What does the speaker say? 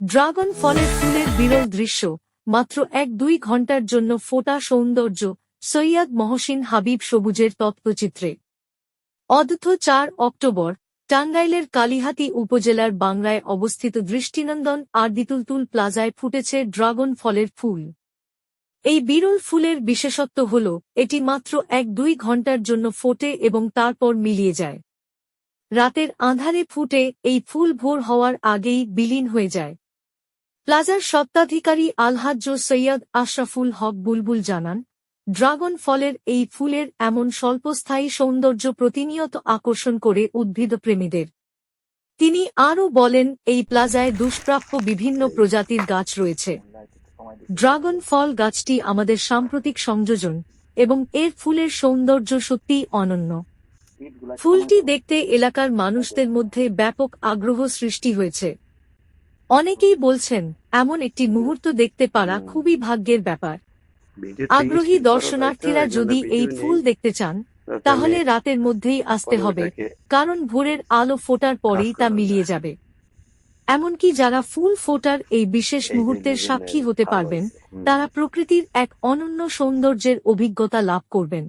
Dragon ফলের ফুলের বিরল দৃশ্য, মাত্র এক দুই ঘণ্টার জন্য ফোটা সৌন্দর্য, সৈয়দ মহসিন হাবিব সবুজের তৎপচিত্রে অদথ চার অক্টোবর, টাঙ্গাইলের কালিহাতি উপজেলার বাংলায় অবস্থিত দৃষ্টিনন্দন আর আরদিতুলতুল প্লাজায় ফুটেছে ড্রাগন ফলের ফুল। এই বিরল ফুলের বিশেষত্ব হল, এটি মাত্র এক দুই ঘণ্টার জন্য ফোটে এবং তারপর মিলিয়ে যায়। রাতের আঁধারে ফুটে, এই ফুল ভোর হওয়ার আগেই বিলীন হয়ে যায়। প্লাজার সত্ত্বাধিকারী আলহাজ্জ সৈয়দ আশরাফুল হক বুলবুল জানান, ড্রাগন ফলের এই ফুলের এমন স্বল্পস্থায়ী সৌন্দর্য প্রতিনিয়ত আকর্ষণ করে উদ্ভিদপ্রেমীদের তিনি আরও বলেন, এই প্লাজায় দুষ্প্রাপ্য বিভিন্ন প্রজাতির গাছ রয়েছে। ড্রাগন ফল গাছটি আমাদের সাম্প্রতিক সংযোজন এবং এর ফুলের সৌন্দর্য সত্যিই অনন্য। ফুলটি দেখতে এলাকার মানুষদের মধ্যে ব্যাপক আগ্রহ সৃষ্টি হয়েছে। অনেকেই বলছেন এমন একটি মুহূর্ত দেখতে পারা খুবই ভাগ্যের ব্যাপার। আগ্রহী দর্শনার্থীরা যদি এই ফুল দেখতে চান তাহলে রাতের মধ্যেই আসতে হবে কারণ ভোরের আলো ফোটার পরেই তা মিলিয়ে যাবে। এমনকি যারা ফুল ফোটার এই বিশেষ মুহূর্তের সাক্ষী হতে পারবেন তারা প্রকৃতির এক অনন্য সৌন্দর্যের অভিজ্ঞতা লাভ করবেন।